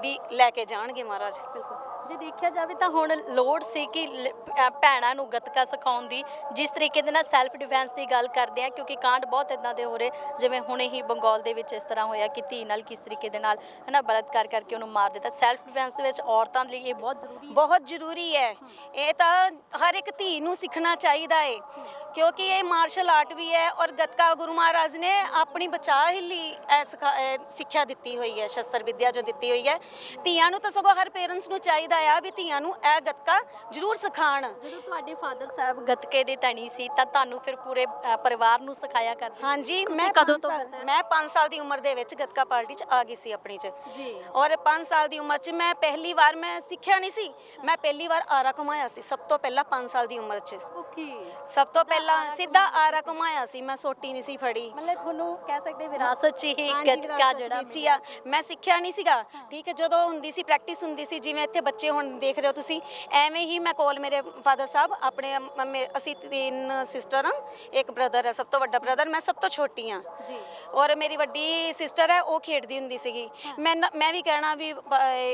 ਵੀ ਲੈ ਕੇ ਜਾਣਗੇ ਮਹਾਰਾਜ। ਬਿਲਕੁਲ। ਜੇ ਦੇਖਿਆ ਜਾਵੇ ਤਾਂ ਹੁਣ ਲੋੜ ਸੀ ਕਿ ਲ- ਅ, ਭੈਣਾਂ ਨੂੰ ਗੱਤਕਾ ਸਿਖਾਉਣ ਦੀ ਜਿਸ ਤਰੀਕੇ ਦੇ ਨਾਲ ਸੈਲਫ ਡਿਫੈਂਸ ਦੀ ਗੱਲ ਕਰਦੇ ਆ ਕਿਉਂਕਿ ਕਾਂਡ ਬਹੁਤ ਇਦਾਂ ਦੇ ਹੋ ਰਹੇ ਜਿਵੇਂ ਹੁਣੇ ਹੀ ਬੰਗਾਲ ਦੇ ਵਿੱਚ ਇਸ ਤਰ੍ਹਾਂ ਹੋਇਆ ਕਿ ਧੀ ਨਾਲ ਕਿਸ ਤਰੀਕੇ ਦੇ ਨਾਲ ਹਨਾ ਬਲਾਤਕਾਰ ਕਰਕੇ ਉਹਨੂੰ ਮਾਰ ਦਿੱਤਾ। ਸੈਲਫ ਡਿਫੈਂਸ ਦੇ ਵਿੱਚ ਔਰਤਾਂ ਲਈ ਇਹ ਬਹੁਤ ਜ਼ਰੂਰੀ ਹੈ। ਬਹੁਤ ਜ਼ਰੂਰੀ ਹੈ। ਇਹ ਤਾਂ ਹਰ ਇੱਕ ਧੀ ਨੂੰ ਸਿੱਖਣਾ ਚਾਹੀਦਾ ਹੈ ਕਿਉਂਕਿ ਇਹ ਮਾਰਸ਼ਲ ਆਰਟ ਵੀ ਹੈ ਔਰ ਗੱਤਕਾ ਗੁਰੂ ਮਹਾਰਾਜ ਨੇ ਆਪਣੀ ਬਚਾਅ ਹੀ ਲਈ ਇਹ ਸਿਖਾ- ਇਹ ਸਿੱਖਿਆ ਦਿੱਤੀ ਹੋਈ ਹੈ ਸ਼ਸਤਰ ਵਿਦਿਆ ਜੋ ਦਿੱਤੀ ਹੋਈ ਹੈ। ਧੀਆਂ ਨੂੰ ਤਾਂ ਸਗੋਂ ਹਰ ਪੇਰੈਂਟਸ ਨੂੰ ਚਾਹੀਦਾ ਆ ਵੀ ਧੀਆਂ ਨੂੰ ਇਹ ਗੱਤਕਾ ਜ਼ਰੂਰ ਸਿਖਾਣ। ਜਦੋਂ ਤੁਹਾਡੇ ਫਾਦਰ ਸਾਹਿਬ ਗੱਤਕੇ ਦੇ ਧਣੀ ਸੀ ਤਾਂ ਤੁਹਾਨੂੰ ਫਿਰ ਪੂਰੇ ਅ, ਪਰਿਵਾਰ ਨੂੰ ਸਿਖਾਇਆ ਕਰਦੇ ਹਾਂਜੀ ਤੁਸੀਂ ਮੈਂ ਕਦੋਂ ਤੋਂ? ਮੈਂ 5 ਸਾਲ ਦੀ ਉਮਰ ਦੇ ਵਿੱਚ ਗੱਤਕਾ ਪਾਰਟੀ 'ਚ ਆ ਗਈ ਸੀ ਆਪਣੀ 'ਚ। ਜੀ। ਔਰ 5 ਸਾਲ ਦੀ ਉਮਰ 'ਚ ਮੈਂ ਪਹਿਲੀ ਵਾਰ ਮੈਂ ਸਿੱਖਿਆ ਨਹੀਂ ਸੀ। ਮੈਂ ਪਹਿਲੀ ਵਾਰ ਆਰਾ ਘੁਮਾਇਆ ਸੀ ਸਭ ਤੋਂ ਪਹਿਲਾਂ 5 ਸਾਲ ਦੀ ਉਮਰ 'ਚ। ਓਕੇ। ਸਭ ਤੋਂ ਪਹਿਲਾਂ ਸਿੱਧਾ ਆਰਾ ਘੁਮਾਇਆ ਸੀ ਮੈਂ ਸੋਟੀ ਨਹੀਂ ਸੀ ਫੜੀ। ਮਤਲਬ ਤੁਹਾਨੂੰ ਕਹਿ ਸਕਦੇ ਵਿਰਾਸਤ 'ਚ ਹੀ ਗੱਤਕਾ ਜਿਹੜਾ ਮੈਂ ਸਿੱਖਿਆ ਨਹੀਂ ਸੀਗਾ। ਠੀਕ ਹੈ ਜਦੋਂ ਹੁੰਦੀ ਸੀ ਪ੍ਰੈਕਟਿਸ ਹੁੰਦੀ ਸੀ ਜਿਵੇਂ ਇੱਥੇ ਬੱਚੇ ਹੁਣ ਦੇਖ ਰਹੇ ਹੋ ਤੁਸੀਂ ਐਵੇਂ ਹੀ ਮੈਂ ਕੋਲ ਮੇਰੇ ਫਾਦਰ ਸਾਹਿਬ ਆਪਣੇ ਮੰਮੀ- ਅਸੀਂ ਤਿੰਨ ਸਿਸਟਰ ਆ ਇੱਕ ਬ੍ਰਦਰ ਹੈ ਸਭ ਤੋਂ ਵੱਡਾ ਬ੍ਰਦਰ ਮੈਂ ਸਭ ਤੋਂ ਛੋਟੀ ਆ ਜੀ। ਔਰ ਮੇਰੀ ਵੱਡੀ ਸਿਸਟਰ ਹੈ ਉਹ ਖੇਡਦੀ ਹੁੰਦੀ ਸੀਗੀ। ਮੈਂ ਮੈਂ ਵੀ ਕਹਿਣਾ ਵੀ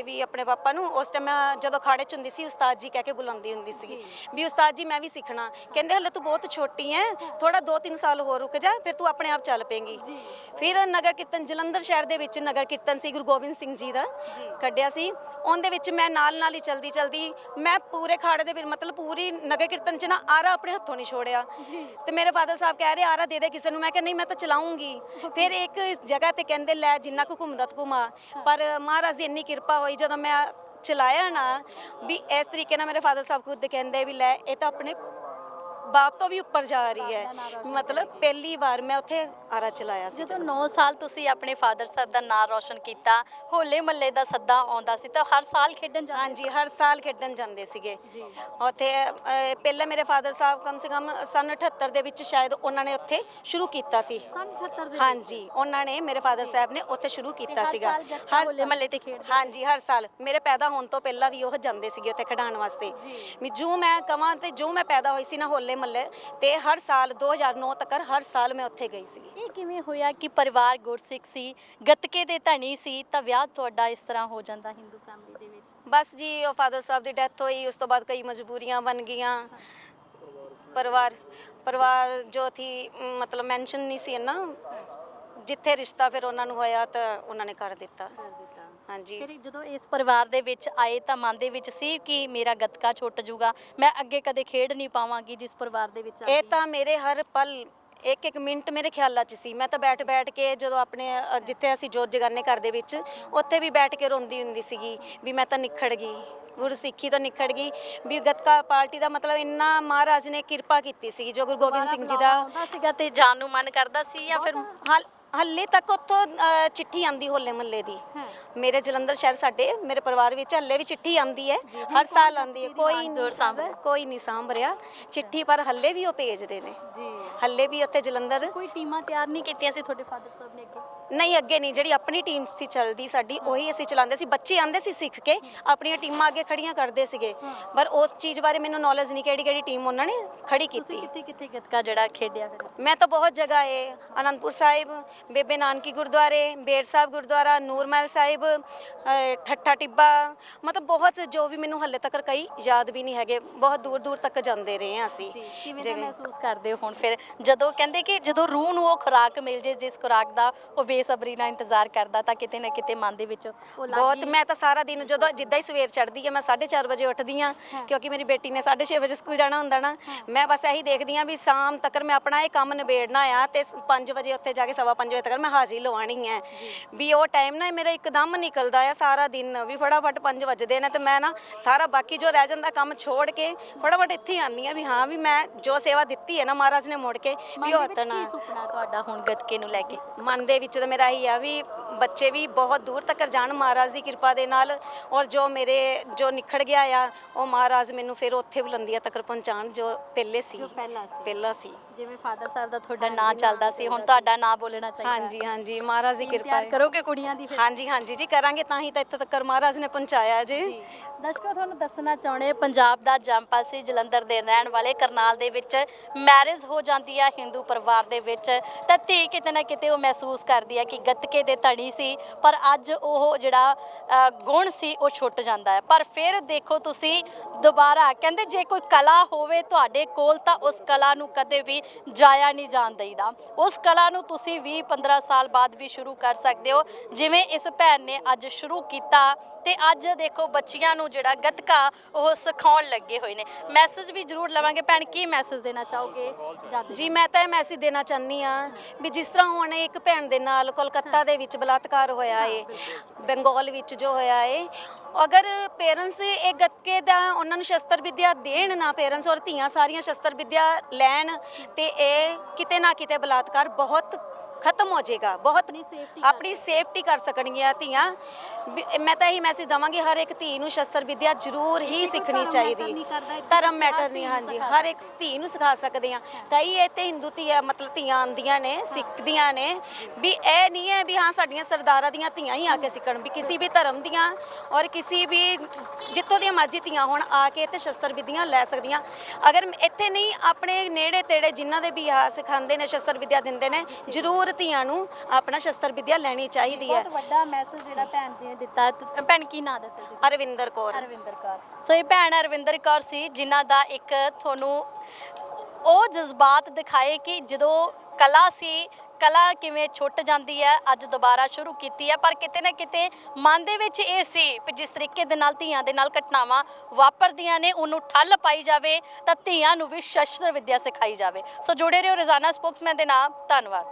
ਵੀ ਆਪਣੇ ਪਾਪਾ ਨੂੰ ਉਸ ਟਾਈਮ ਮੈਂ ਜਦੋਂ ਖਾੜੇ ਚ ਹੁੰਦੀ ਸੀ ਉਸਤਾਦ ਜੀ ਕਹਿ ਕੇ ਬੁਲਾਉਂਦੀ ਹੁੰਦੀ ਸੀਗੀ ਵੀ ਉਸਤਾਦ ਜੀ ਮੈਂ ਵੀ ਸਿੱਖਣਾ। ਕਹਿੰਦੇ ਹਲੇ ਤੂੰ ਬਹੁਤ ਛੋਟੀ ਹੈ ਥੋੜਾ 2-3 ਸਾਲ ਹੋਰ ਰੁਕ ਜਾ ਫਿਰ ਤੂੰ ਆਪਣੇ ਆਪ ਚੱਲ ਪਏਂਗੀ। ਜੀ। ਫਿਰ ਨਗਰ ਕੀਰਤਨ ਜਲੰਧਰ ਸ਼ਹਿਰ ਦੇ ਵਿੱਚ ਨਗਰ ਕੀਰਤਨ ਸੀ ਗੁਰੂ ਗੋਬਿੰਦ ਸਿੰਘ ਜੀ ਦਾ। ਕੱਢਿਆ ਸੀ। ਉਹਦੇ ਵਿੱਚ ਮੈਂ ਨਾਲ ਨਾਲ ਹੀ ਚਲਦੀ ਚਲਦੀ ਮੈਂ ਪੂਰੇ ਖਾੜੇ ਦੇ ਵਿੱਚ ਮਤਲਬ ਪੂਰੀ ਨਗਰ ਕੀਰਤਨ ਚ ਨਾ ਆਰਾ ਆਪਣੇ ਹੱਥੋਂ ਨਹੀਂ ਛੋੜਿਆ। ਤੇ ਮੇਰੇ ਫਾਦਰ ਸਾਹਿਬ ਕਹਿ ਰਹੇ ਆਰਾ ਦੇ ਦੇ ਕਿਸੇ ਨੂੰ। ਮੈਂ ਕਿਹਾ ਨਹੀਂ ਮੈਂ ਤਾਂ ਚਲਾਉਂਗੀ। (laughs) ਫਿਰ ਇੱਕ ਜਗ੍ਹਾ ਤੇ ਕਹਿੰਦੇ ਲੈ ਜਿੰਨਾ ਕੁ ਘੁੰਮਦਾ ਘੁਮਾ। ਪਰ ਮਹਾਰਾਜ ਦੀ ਇੰਨੀ ਕਿਰਪਾ ਹੋਈ ਜਦੋਂ ਮੈਂ ਚਲਾਇਆ ਨਾ ਵੀ ਇਸ ਤਰੀਕੇ ਨਾਲ ਮੇਰੇ ਫਾਦਰ ਸਾਹਿਬ ਖੁਦ ਕਹਿੰਦੇ ਵੀ ਲੈ ਇਹ ਤਾਂ ਆਪਣੇ ਬਾਪ ਤੋਂ ਵੀ ਉੱਪਰ ਜਾ ਰਹੀ ਹੈ। ਮਤਲਬ ਪਹਿਲੀ ਵਾਰ ਮੈਂ ਉੱਥੇ ਆਰਾ ਚਲਾਇਆ ਸੀ ਜਦੋਂ 9 ਸਾਲ ਤੁਸੀਂ ਆਪਣੇ ਫਾਦਰ ਸਾਹਿਬ ਦਾ ਨਾਮ ਰੋਸ਼ਨ ਕੀਤਾ ਹੋਲੇ ਮੱਲੇ ਦਾ ਸੱਦਾ ਆਉਂਦਾ ਸੀ ਤਾਂ ਹਰ ਸਾਲ ਖੇਡਣ ਜਾਂਦੇ ਹਾਂਜੀ ਹਰ ਸਾਲ ਖੇਡਣ ਜਾਂਦੇ ਸੀਗੇ। ਜੀ। ਉੱਥੇ ਅਹ, ਪਹਿਲਾਂ ਮੇਰੇ ਫਾਦਰ ਸਾਹਿਬ ਕਮ ਸੇ ਕਮ ਸਨ 78 ਦੇ ਵਿੱਚ ਸ਼ਾਇਦ ਉਹਨਾਂ ਨੇ ਉੱਥੇ ਸ਼ੁਰੂ ਕੀਤਾ ਸੀ। ਸਨ 78 ਦੇ ਹਾਂਜੀ ਉਹਨਾਂ ਨੇ ਮੇਰੇ ਫਾਦਰ ਸਾਹਿਬ ਨੇ ਉੱਥੇ ਸ਼ੁਰੂ ਕੀਤਾ ਸੀਗਾ। ਹਰ ਹੋਲੇ ਮੱਲੇ ਤੇ ਖੇਡਦੇ? ਹਾਂਜੀ ਹਰ ਸਾਲ। ਮੇਰੇ ਪੈਦਾ ਹੋਣ ਤੋਂ ਪਹਿਲਾਂ ਵੀ ਉਹ ਜਾਂਦੇ ਸੀਗੇ ਉੱਥੇ ਖਿਡਾਉਣ ਵਾਸਤੇ। ਵੀ ਜੋ ਮੈਂ ਕਵਾਂ ਤੇ ਜੋ ਮੈਂ ਪੈਦਾ ਹੋਈ ਸੀ ਨਾ ਹੋਲੇ ਮੱਲੇ ਤੇ ਹਰ ਸਾਲ 2009 ਤੱਕ ਹਰ ਸਾਲ ਮੈਂ ਉੱਥੇ ਗਈ ਸੀਗੀ। ਇਹ ਕਿਵੇਂ ਹੋਇਆ ਕਿ ਪਰਿਵਾਰ ਗੁਰਸਿੱਖ ਸੀ ਗੱਤਕੇ ਦੇ ਧਣੀ ਸੀ ਤਾਂ ਵਿਆਹ ਤੁਹਾਡਾ ਇਸ ਤਰ੍ਹਾਂ ਹੋ ਜਾਂਦਾ ਹਿੰਦੂ ਫੈਮਿਲੀ ਦੇ ਵਿੱਚ? ਬਸ ਜੀ ਉਹ ਫਾਦਰ ਸਾਹਿਬ ਦੀ ਡੈਥ ਹੋਈ ਉਸ ਤੋਂ ਬਾਅਦ ਕਈ ਮਜਬੂਰੀਆਂ ਬਣ ਗਈਆਂ। ਪਰਿਵਾਰ ਪਰਿਵਾਰ ਜੋ ਥੀ ਮਤਲਬ ਮੈਂਸ਼ਨ ਨਹੀਂ ਸੀ ਨਾ ਜਿੱਥੇ ਰਿਸ਼ਤਾ ਫਿਰ ਉਹਨਾਂ ਨੂੰ ਹੋਇਆ ਤਾਂ ਉਹਨਾਂ ਨੇ ਕਰ ਦਿੱਤਾ। ਹਾਂਜੀ। ਫਿਰ ਜਦੋਂ ਇਸ ਪਰਿਵਾਰ ਦੇ ਵਿੱਚ ਆਏ ਤਾਂ ਮਨ ਦੇ ਵਿੱਚ ਸੀ ਕਿ ਮੇਰਾ ਗੱਤਕਾ ਛੁੱਟ ਜਾਊਗਾ। ਮੈਂ ਅੱਗੇ ਕਦੇ ਖੇਡ ਨਹੀਂ ਪਾਵਾਂਗੀ ਜਿਸ ਪਰਿਵਾਰ ਦੇ ਵਿੱਚ ਇਹ। ਤਾਂ ਮੇਰੇ ਹਰ ਪਲ ਇੱਕ ਇੱਕ ਮਿੰਟ ਮੇਰੇ ਖਿਆਲਾਂ 'ਚ ਸੀ। ਮੈਂ ਤਾਂ ਬੈਠ ਬੈਠ ਕੇ ਜਦੋਂ ਆਪਣੇ ਅ, ਜਿੱਥੇ ਅਸੀਂ ਜੋਤ ਜਗਾਨੇ ਘਰ ਦੇ ਵਿੱਚ ਉੱਥੇ ਵੀ ਬੈਠ ਕੇ ਰੋਂਦੀ ਹੁੰਦੀ ਸੀਗੀ ਵੀ ਮੈਂ ਤਾਂ ਨਿਖੜ ਗਈ। ਗੁਰਸਿੱਖੀ ਤੋਂ ਨਿਖੜ ਗਈ। ਵੀ ਗੱਤਕਾ ਪਾਰਟੀ ਦਾ ਮਤਲਬ ਇੰਨਾ ਮਹਾਰਾਜ ਨੇ ਕਿਰਪਾ ਕੀਤੀ ਸੀ ਜੋ ਗੁਰੂ ਗੋਬਿੰਦ ਸਿੰਘ ਜੀ ਦਾ ਸੀਗਾ ਤੇ ਜਾਨ ਨੂੰ ਮਨ ਕਰਦਾ ਸੀ ਜਾਂ ਫਿਰ ਹਲ ਹੱਲੇ ਤੱਕ ਉੱਥੋਂ ਚਿੱਠੀ ਆਂਦੀ ਹੋਲੇ ਮਹੱਲੇ ਦੀ। ਮੇਰੇ ਜਲੰਧਰ ਸ਼ਹਿਰ ਸਾਡੇ ਮੇਰੇ ਪਰਿਵਾਰ ਵਿੱਚ ਹੱਲੇ ਵੀ ਚਿੱਠੀ ਆਂਦੀ ਹੈ। ਹਰ ਸਾਲ ਆਂਦੀ ਹੈ। ਕੋਈ ਨਹੀਂ ਸਾਂਭ। ਕੋਈ ਨਹੀਂ ਸਾਂਭ ਰਿਹਾ। ਚਿੱਠੀ ਪਰ ਹੱਲੇ ਵੀ ਉਹ ਭੇਜ ਰਹੇ ਨੇ। ਜੀ। ਹੱਲੇ ਵੀ ਉੱਥੇ ਜਲੰਧਰ ਕੋਈ ਟੀਮਾਂ ਤਿਆਰ ਨਹੀਂ ਕੀਤੀਆਂ ਸੀ ਤੁਹਾਡੇ ਫਾਦਰ ਸਾਹਿਬ ਨੇ ਅੱਗੇ? ਨਹੀਂ ਅੱਗੇ ਨਹੀਂ। ਜਿਹੜੀ ਆਪਣੀ ਟੀਮ ਸੀ ਚੱਲਦੀ ਸਾਡੀ ਉਹੀ ਅਸੀਂ ਚਲਾਉਂਦੇ ਸੀ। ਬੱਚੇ ਆਂਦੇ ਸੀ ਸਿੱਖ ਕੇ ਆਪਣੀਆਂ ਟੀਮਾਂ ਅੱਗੇ ਖੜੀਆਂ ਕਰਦੇ ਸੀਗੇ। ਪਰ ਉਸ ਚੀਜ਼ ਬਾਰੇ ਮੈਨੂੰ ਨੌਲੇਜ ਨਹੀਂ ਕਿਹੜੀ ਕਿਹੜੀ ਟੀਮ ਉਹਨਾਂ ਨੇ ਖੜੀ ਤੁਸੀਂ ਕੀਤੀ। ਕਿੱਥੇ ਕਿੱਥੇ ਗੱਤਕਾ ਜਿਹੜਾ ਖੇਡਿਆ ਫਿਰ? ਮੈਂ ਤਾਂ ਬਹੁਤ ਜਗ੍ਹਾ ਏ। ਅਨੰਦਪੁਰ ਸਾਹਿਬ ਬੇਬੇ ਨਾਨਕੀ ਗੁਰਦੁਆਰੇ ਬੇਰ ਸਾਹਿਬ ਗੁਰਦੁਆਰਾ ਨੂਰਮਹਿਲ ਸਾਹਿਬ ਅ, ਠੱਠਾ ਟਿੱਬਾ ਮਤਲਬ ਬਹੁਤ ਜੋ ਵੀ ਮੈਨੂੰ ਹੱਲੇ ਤੱਕ ਕਈ ਯਾਦ ਵੀ ਨਹੀਂ ਹੈਗੇ ਬਹੁਤ ਦੂਰ ਦੂਰ ਤੱਕ ਜਾਂਦੇ ਰਹੇ ਹਾਂ ਅਸੀਂ। ਕਿਵੇਂ ਦਾ ਜਿਵੇਂ- ਮਹਿਸੂਸ ਕਰਦੇ ਹੋ ਹੁਣ ਫਿਰ? ਜਦੋਂ ਕਹਿੰਦੇ ਕਿ ਜਦੋਂ ਰੂਹ ਨੂੰ ਉਹ ਖੁਰਾਕ ਮਿਲ ਜੇ ਜਿਸ ਖੁਰਾਕ ਦਾ ਉਹ ਬੇਸਬਰੀ ਨਾਲ ਇੰਤਜ਼ਾਰ ਕਰਦਾ ਤਾਂ ਕਿਤੇ ਨਾ ਕਿਤੇ ਮਨ ਦੇ ਵਿੱਚ ਉਹ ਲੱਗ ਬਹੁਤ ਹੀ- ਮੈਂ ਤਾਂ ਸਾਰਾ ਦਿਨ ਜਦੋਂ ਜਿੱਦਾਂ ਹੀ ਸਵੇਰ ਚੜ੍ਹਦੀ ਹੈ ਮੈਂ 4:30 ਵਜੇ ਉੱਠਦੀ ਹਾਂ ਕਿਉਂਕਿ ਮੇਰੀ ਬੇਟੀ ਨੇ 6:30 ਵਜੇ ਸਕੂਲ ਜਾਣਾ ਹੁੰਦਾ ਨਾ ਮੈਂ ਬਸ ਇਹੀ ਦੇਖਦੀ ਹਾਂ ਵੀ ਸ਼ਾਮ ਤੱਕ ਮੈਂ ਆਪਣਾ ਇਹ ਕੰਮ ਨਿਬੇੜਨਾ ਆ ਤੇ 5 ਵਜੇ ਉੱਥੇ ਜਾ ਕੇ ਸਵਾ ਪੰਜ ਵਜੇ ਤੱਕ ਮੈਂ ਹਾਜ਼ਰੀ ਲਵਾਣੀ ਹੈ। ਵੀ ਉਹ ਟਾਈਮ ਨਾ ਮੇਰਾ ਇੱਕਦਮ ਨਿਕਲਦਾ ਆ ਸਾਰਾ ਦਿਨ ਵੀ ਫਟਾਫਟ 5 ਵਜਦੇ ਨੇ ਤੇ ਮੈਂ ਨਾ ਸਾਰਾ ਬਾਕੀ ਜੋ ਰਹਿ ਜਾਂਦਾ ਕੰਮ ਛੋੜ ਕੇ ਫਟਾਫਟ ਇੱਥੇ ਆਨੀ ਆ ਵੀ ਹਾਂ ਵੀ ਮੈਂ ਜੋ ਸੇਵਾ ਦਿੱਤੀ ਹੈ ਨਾ ਮਹਾਰਾਜ ਨੇ ਮੁੜ ਕੇ ਵੀ ਉਹ ਕੀ ਸੁਪਨਾ ਤੁਹਾਡਾ ਹੁਣ ਗੱਤਕੇ ਨੂੰ ਲੈ ਕੇ? ਮਨ ਦੇ ਵਿੱਚ ਤਾਂ ਮੇਰਾ ਇਹੀ ਆ ਵੀ ਬੱਚੇ ਵੀ ਬਹੁਤ ਦੂਰ ਤੱਕ ਜਾਣ ਮਹਾਰਾਜ ਦੀ ਕਿਰਪਾ ਦੇ ਨਾਲ ਔਰ ਜੋ ਮੇਰੇ ਜੋ ਨਿਖੜ ਗਿਆ ਆ ਉਹ ਮਹਾਰਾਜ ਮੈਨੂੰ ਫਿਰ ਉੱਥੇ ਬੁਲੰਦੀਆਂ ਤੱਕ ਪਹੁੰਚਾਣ ਜੋ ਪਹਿਲੇ ਸੀ। ਜੋ ਪਹਿਲਾਂ ਸੀ। ਪਹਿਲਾਂ ਸੀ। ਜਿਵੇਂ ਫਾਦਰ ਸਾਹਿਬ ਦਾ ਤੁਹਾਡਾ ਨਾਂ ਚੱਲਦਾ ਸੀ ਹੁਣ ਤੁਹਾਡਾ ਨਾਂ ਬੋਲਣਾ ਚਾਹੀਦਾ। ਹਾਂਜੀ ਹਾਂਜੀ ਮਹਾਰਾਜ ਦੀ ਕਿਰਪਾ ਹੈ। ਕਰੋਗੇ ਕੁੜੀਆਂ ਦੀ ਫਿਰ? ਹਾਂਜੀ ਹਾਂਜੀ ਜੀ ਕਰਾਂਗੇ ਤਾਂ ਹੀ ਤਾਂ ਇੱਥੇ ਤੱਕ ਮਹਾਰਾਜ ਨੇ ਪਹੁੰਚਾਇਆ ਜੀ। ਦਰਸ਼ਕੋ ਤੁਹਾਨੂੰ ਦੱਸਣਾ ਚਾਹੁੰਦੇ ਪੰਜਾਬ ਦਾ ਜੰਪਾ ਸੀ ਜਲੰਧਰ ਦੇ ਰਹਿਣ ਵਾਲੇ ਕਰਨਾਲ ਦੇ ਵਿੱਚ ਮੈਰਿਜ ਹੋ ਜਾਂਦੀ ਆ ਹਿੰਦੂ ਪਰਿਵਾਰ ਦੇ ਵਿੱਚ। ਤਾਂ ਧੀ ਕਿਤੇ ਨਾ ਕਿਤੇ ਉਹ ਮਹਿਸੂਸ ਕਰਦੀ ਆ ਕਿ ਗੱਤਕੇ ਦੇ ਧਣੀ ਗਈ ਸੀ, ਪਰ ਅੱਜ ਉਹ ਜਿਹੜਾ ਗੁਣ ਸੀ, ਉਹ ਛੁੱਟ ਜਾਂਦਾ ਹੈ। ਪਰ ਫਿਰ ਦੇਖੋ ਤੁਸੀਂ ਦੁਬਾਰਾ, ਕਹਿੰਦੇ ਜੇ ਕੋਈ ਕਲਾ ਹੋਵੇ ਤੁਹਾਡੇ ਕੋਲ ਤਾਂ ਉਸ ਕਲਾ ਨੂੰ ਕਦੇ ਵੀ ਜਾਇਆ ਨਹੀਂ ਜਾਣ ਦੇਈਦਾ। ਉਸ ਕਲਾ ਨੂੰ ਤੁਸੀਂ 20 15 ਸਾਲ ਬਾਅਦ ਵੀ ਸ਼ੁਰੂ ਕਰ ਸਕਦੇ ਹੋ। ਜਿਵੇਂ ਇਸ ਭੈਣ ਨੇ ਅੱਜ ਸ਼ੁਰੂ ਕੀਤਾ ਤੇ ਅੱਜ ਦੇਖੋ ਬੱਚੀਆਂ ਨੂੰ ਜਿਹੜਾ ਗੱਤਕਾ, ਉਹ ਸਿਖਾਉਣ ਲੱਗੇ ਹੋਏ ਨੇ। ਮੈਸੇਜ ਵੀ ਜ਼ਰੂਰ ਲਵਾਂਗੇ। ਭੈਣ, ਕੀ ਮੈਸੇਜ ਦੇਣਾ ਚਾਹੋਗੇ? ਜੀ, ਮੈਂ ਤਾਂ ਇਹ ਮੈਸੇਜ ਦੇਣਾ ਚਾਹੁੰਦੀ ਆ ਵੀ ਜਿਸ ਤਰ੍ਹਾਂ ਹੁਣ ਇੱਕ ਭੈਣ ਦੇ ਨਾਲ ਕੋਲਕਾਤਾ ਦੇ ਵਿੱਚ ਬਲਾਤਕਾਰ ਹੋਇਆ ਏ, ਬੰਗਾਲ ਵਿੱਚ ਜੋ ਹੋਇਆ ਏ। ਅਗਰ ਪੇਰੈਂਟਸ ਇਹ ਗੱਤਕੇ ਦਾ ਉਹਨਾਂ ਨੂੰ ਸ਼ਸਤਰ ਵਿਦਿਆ ਦੇਣ ਨਾ ਪੇਰੈਂਟਸ ਔਰ ਧੀਆਂ ਸਾਰੀਆਂ ਸ਼ਸਤਰ ਵਿਦਿਆ ਲੈਣ ਤੇ ਇਹ ਕਿਤੇ ਨਾ ਕਿਤੇ ਬਲਾਤਕਾਰ ਬਹੁਤ ਖਤਮ ਹੋ ਜਾਏਗਾ। ਬਹੁਤ ਆਪਣੀ safety ਆਪਣੀ ਸੇਫਟੀ ਕਰ ਸਕਣਗੀਆਂ ਧੀਆਂ। ਵੀ ਮੈਂ ਤਾਂ ਇਹੀ ਮੈਸੇਜ ਦਵਾਂਗੀ ਹਰ ਇੱਕ ਧੀ ਨੂੰ ਸ਼ਸਤਰ ਵਿਦਿਆ ਜ਼ਰੂਰ ਹੀ ਸਿੱਖਣੀ ਚਾਹੀਦੀ। ਧਰਮ ਮੈਟਰ ਨਹੀਂ ਹਾਂਜੀ ਹਰ ਇੱਕ ਧੀ ਨੂੰ ਸਿਖਾ ਸਕਦੇ ਆ ਕਈ ਇੱਥੇ ਹਿੰਦੂ ਧੀਆਂ ਮਤਲਬ ਧੀਆਂ ਆਂਦੀਆਂ ਨੇ ਸਿੱਖਦੀਆਂ ਨੇ ਵੀ ਇਹ ਨਹੀਂ ਹੈ ਵੀ ਹਾਂ ਸਾਡੀਆਂ ਸਰਦਾਰਾਂ ਦੀਆਂ ਧੀਆਂ ਹੀ ਆ ਕੇ ਸਿੱਖਣ ਵੀ ਕਿਸੇ ਵੀ ਧਰਮ ਦੀਆਂ ਔਰ ਕਿਸੇ ਵੀ ਜਿੱਤੋਂ ਦੀਆਂ ਮਰਜ਼ੀ ਧੀਆਂ ਹੋਣ ਆ ਕੇ ਇੱਥੇ ਸ਼ਸਤਰ ਵਿਦਿਆ ਲੈ ਸਕਦੀਆਂ। ਅਗਰ ਇੱਥੇ ਨਹੀਂ ਆਪਣੇ ਨੇੜੇ ਤੇੜੇ ਜਿਨ੍ਹਾਂ ਦੇ ਵੀ ਆ ਸਿਖਾਉਂਦੇ ਨੇ ਸ਼ਸਤਰ ਵਿਦਿਆ ਦਿੰਦੇ ਨੇ ਜ਼ਰੂਰ ਧੀਆਂ ਨੂੰ ਆਪਣਾ ਸ਼ਸਤਰ ਵਿਦਿਆ ਲੈਣੀ ਚਾਹੀਦੀ ਹੈ। ਬਹੁਤ ਵੱਡਾ ਮੈਸੇਜ ਜਿਹੜਾ ਭੈਣ ਨੇ ਦਿੱਤਾ। ਤੁ- ਭੈਣ ਕੀ ਨਾਂ ਦੱਸਿਆ ਸੀ? ਅਰਵਿੰਦਰ ਕੌਰ। ਅਰਵਿੰਦਰ ਕੌਰ। ਸੋ ਇਹ ਭੈਣ ਅਰਵਿੰਦਰ ਕੌਰ ਸੀ ਜਿਨ੍ਹਾਂ ਦਾ ਇੱਕ ਤੁਹਾਨੂੰ ਉਹ ਜਜ਼ਬਾਤ ਦਿਖਾਏ ਕਿ ਜਦੋਂ ਕਲਾ ਸੀ ਕਲਾ ਕਿਵੇਂ ਛੁੱਟ ਜਾਂਦੀ ਹੈ ਅੱਜ ਦੁਬਾਰਾ ਸ਼ੁਰੂ ਕੀਤੀ ਹੈ ਪਰ ਕਿਤੇ ਨਾ ਕਿਤੇ ਮਨ ਦੇ ਵਿੱਚ ਇਹ ਸੀ ਕਿ ਜਿਸ ਤਰੀਕੇ ਦੇ ਨਾਲ ਧੀਆਂ ਦੇ ਨਾਲ ਘਟਨਾਵਾਂ ਵਾਪਰਦੀਆਂ ਨੇ ਉਹਨੂੰ ਠੱਲ ਪਾਈ ਜਾਵੇ ਤਾਂ ਧੀਆਂ ਨੂੰ ਵੀ ਸ਼ਸਤਰ ਵਿੱਦਿਆ ਸਿਖਾਈ ਜਾਵੇ। ਸੋ ਜੁੜੇ ਰਹੋ ਰੋਜ਼ਾਨਾ ਸਪੋਕਸਮੈਨ ਦੇ ਨਾਲ। ਧੰਨਵਾਦ।